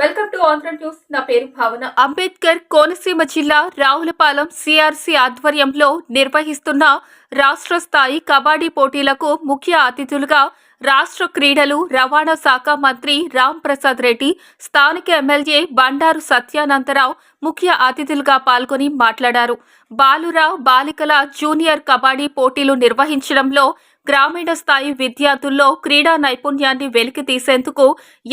Welcome to Andhra news. నా పేరు భావన. అంబేద్కర్ కోనసీమ జిల్లా రావులపాలెం సిఆర్సి ఆధ్వర్యంలో నిర్వహిస్తున్న రాష్ట్ర స్థాయి కబడ్డీ పోటీలకు ముఖ్య అతిథులుగా రాష్ట్ర క్రీడలు రవాణా శాఖ మంత్రి రామ్ ప్రసాద్ రెడ్డి స్థానిక ఎమ్మెల్యే బండారు సత్యానంతరావు ముఖ్య అతిథులుగా పాల్గొని మాట్లాడారు. బాలురావు బాలికల జూనియర్ కబడ్డీ పోటీలు నిర్వహించడంలో గ్రామీణ స్థాయి విద్యార్థుల్లో క్రీడా నైపుణ్యాన్ని వెలికి తీసేందుకు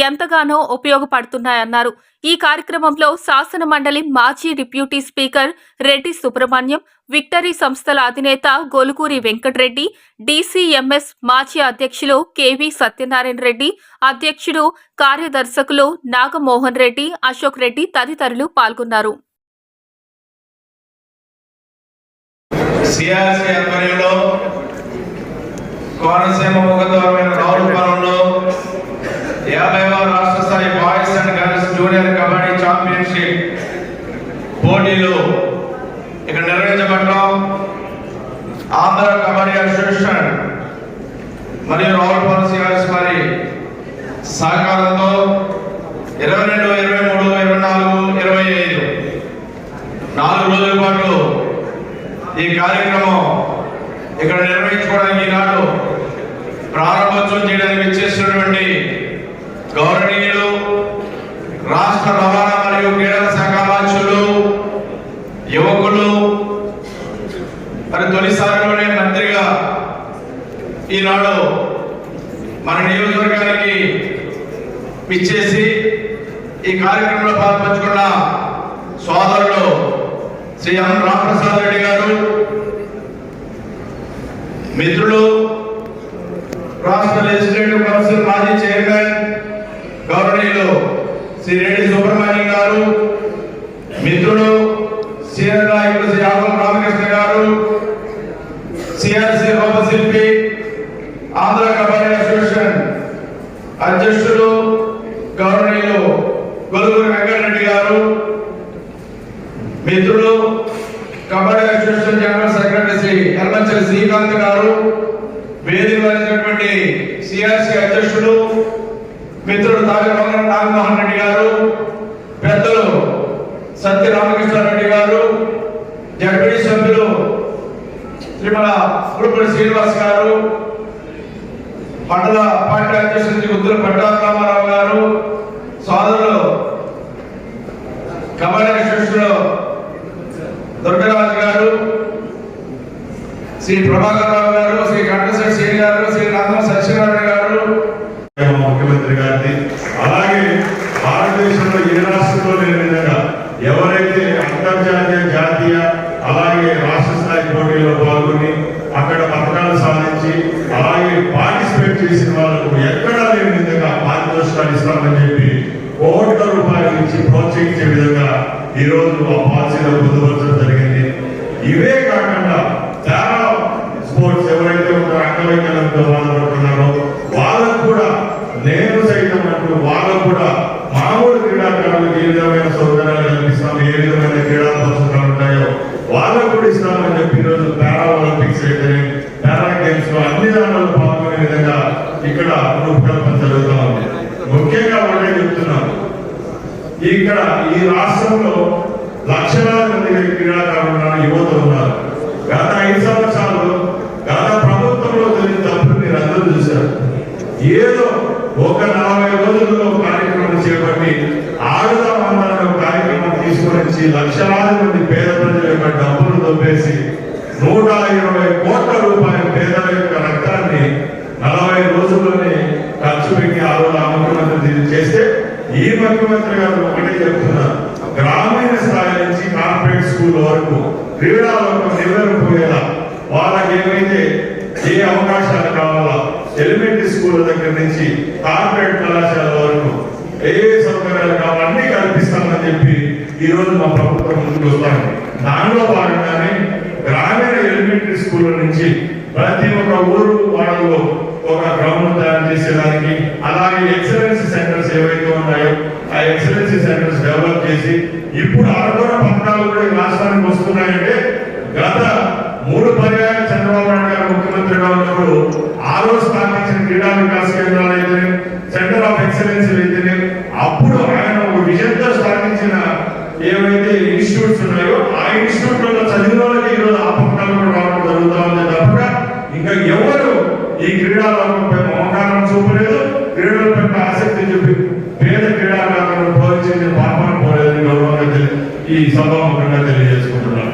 ఎంతగానో ఉపయోగపడుతున్నాయన్నారు. ఈ కార్యక్రమంలో శాసన మండలి మాజీ deputy speaker Reddy Subrahmanyam victory సంస్థల అధినేత గొలుగూరి వెంకటరెడ్డి డీసీఎంఎస్ మాజీ అధ్యక్షులు కెవి సత్యనారాయణ రెడ్డి అధ్యక్షుడు కార్యదర్శకులు నాగమోహన్ రెడ్డి అశోక్ రెడ్డి తదితరులు పాల్గొన్నారు. సిఆర్సీ ఆధ్వర్యంలో కోనసీమ ముఖద్వారమైన రావులపాలెంలో యాభైవ రాష్ట్ర స్థాయి boys and girls junior kabaddi championship పోటీలు ఇక్కడ నిర్వహించబడటం ఆంధ్ర కబడ్డీ అసోసియేషన్ మరియు రావులపాలెం సిఆర్ఎస్ వారి సహకారంతో ఇరవై రెండు ఇరవై మూడు ఇరవై నాలుగు ఇరవై ఐదు. నాలుగు రోజుల పాటు ఈ కార్యక్రమం ఇక్కడ నిర్వహించుకోవడానికి ఈనాడు ప్రారంభోత్సవం చేయడానికి వచ్చేసినటువంటి గౌరవనీయులు రాష్ట్ర రవాణా మరియు క్రీడల శాఖ మంత్రులు యువకులు మరి తొలిసారిలోనే మంత్రిగా ఈనాడు మన నియోజకవర్గానికి ఇచ్చేసి ఈ కార్యక్రమంలో పాల్పంచుకున్న సోదరులు శ్రీ ఎం రామప్రసాద్ రెడ్డి గారు మిత్రులు రాష్ట్ర లెజిస్లేటివ్ కౌన్సిల్ మాజీ చైర్మన్ గౌరవనీయులు శ్రీ రెడ్డి సుబ్రహ్మణ్యం గారు మిత్రులు సీనియర్ నాయకులు శ్రీ ఆకుల రామకృష్ణ గారు సిఆర్సి రూపశిల్పి ఆంధ్ర కబడ్డీ అసోసియేషన్ అధ్యక్షులు గౌరవనీయులు గొలుగురు వెంకటరెడ్డి గారు మిత్రులు kabaddi association general secretary Shri Yelamanchili Srikanth garu వేదిక వహించినటువంటి సిఆర్సి అధ్యక్షుడు మిత్రుడు తాజా నాగమోహన్ రెడ్డి గారు పెద్దలు సత్య రామకృష్ణారెడ్డి గారు జడ్పీ సభ్యులు శ్రీమల గురుపూడి శ్రీనివాస్ గారు మండల పార్టీ అధ్యక్షుడు గుద్దుల పట్టారామారావు గారు సోదరులు కమల అధ్యక్షుడు దుర్గరాజు శ్రీ ప్రభాకర్ రావు గారు శ్రీ కంఠశ్రీ శ్రీ గారు శ్రీ నందం సత్యనారాయణ గారు. ముఖ్యమంత్రి గారిని అలాగే భారతదేశంలో ఏ రాష్ట్రంలో లేని విధంగా ఎవరైతే అంతర్జాతీయ జాతీయ అలాగే రాష్ట్ర స్థాయి పోటీల్లో పాల్గొని అక్కడ పథకాలు సాధించి అలాగే పార్టిసిపేట్ చేసిన వాళ్ళకు ఎక్కడా లేని విధంగా పారితోషికాలు ఇస్తామని చెప్పి కోట్ల రూపాయలు ఇచ్చి ప్రోత్సహించే విధంగా ఈ రోజు ఆ పాలసీలో పొందుపరచడం జరిగింది. ఇవే కాకుండా చాలా స్పోర్ట్స్ ఎవరైతే ఉన్నారో అంగవైకల్యంతో బాధపడుతున్నారో వాళ్ళకు కూడా నేను సైతం అంటూ వాళ్ళకు కూడా మామూలు క్రీడాకారులకు ఏ విధమైన సౌకర్యాలు కల్పిస్తాం ఏ విధమైన క్రీడా పుస్తకాలు ఉంటాయో వాళ్ళకు కూడా ఇస్తామని చెప్పి ఈరోజు పారా ఒలింపిక్స్ అయితే పారా గేమ్స్లో అన్ని దానిలో పాల్గొనే విధంగా ఇక్కడ రూపకల్పన జరుగుతూ ఉంది. ముఖ్యంగా ఒకటే చెప్తున్నాను ఇక్కడ ఈ రాష్ట్రంలో లక్షలాది మంది క్రీడాకారులు ఉన్నారు యువత ఉన్నారు. నుంచి లక్షలాది మంది పేద ప్రజల యొక్క డబ్బులు దొబ్బేసి నూట ఇరవై కోట్ల రూపాయల పేదల యొక్క రక్తాన్ని నలభై రోజుల్లోనే ఖర్చు పెట్టి ఆ రోజు ఆ ముఖ్యమంత్రి చేస్తే ఈ ముఖ్యమంత్రి గారు ఒకటే చెప్తున్నారు గ్రామీణ స్థాయి నుంచి కార్పొరేట్ స్కూల్ వరకు క్రీడా వరకు నివ్వెరపోయేలా వాళ్ళకి ఏమైతే ఏ అవకాశాలు కావాలా ఎలిమెంటరీ స్కూల్ దగ్గర నుంచి కార్పొరేట్ కళాశాల వరకు ఏ సౌకర్యాలు కావాలన్నీ కల్పిస్తామని చెప్పి ఈ రోజు మా ప్రభుత్వం ముందుకు వస్తాను. దానిలో భాగంగానే గ్రామీణ ఎలిమెంటరీ స్కూల్ నుంచి ప్రతి ఒక్క ఊరు వాళ్ళలో ఒక గ్రౌండ్ తయారు చేసేదానికి అలాగే ఎక్సలెన్స్ సెంటర్స్ ఏవైతే ఉన్నాయో ఆ ఎక్సలెన్స్ సెంటర్స్ డెవలప్ చేసి ఇప్పుడు ఆరుగోడ పథకాలు కూడా రాష్ట్రానికి వస్తున్నాయంటే గత మూడు పర్యాయాలు చంద్రబాబు నాయుడు గారు ముఖ్యమంత్రిగా ఉన్నప్పుడు ఆ రోజు స్థాపించిన క్రీడా వికాస్ కేంద్రాలు అయితే సెంటర్ ఆఫ్ ఎక్సలెన్స్ అయితేనే అప్పుడు ఏవైతే ఇన్స్టిట్యూట్స్ ఉన్నాయో ఆ ఇన్స్టిట్యూట్లలో చదివిన వాళ్ళకి ఈరోజు ఆ పథకాలు రావడం జరుగుతా ఉంది. తప్ప ఇంకా ఎవరు ఈ క్రీడా మమకారం చూపలేదు క్రీడల పట్ల ఆసక్తి చూపి పేద క్రీడాకారులను ప్రోత్సహించే పాపన పోలేదని గౌరవంగా ఈ సభాముఖంగా తెలియజేస్తున్నాను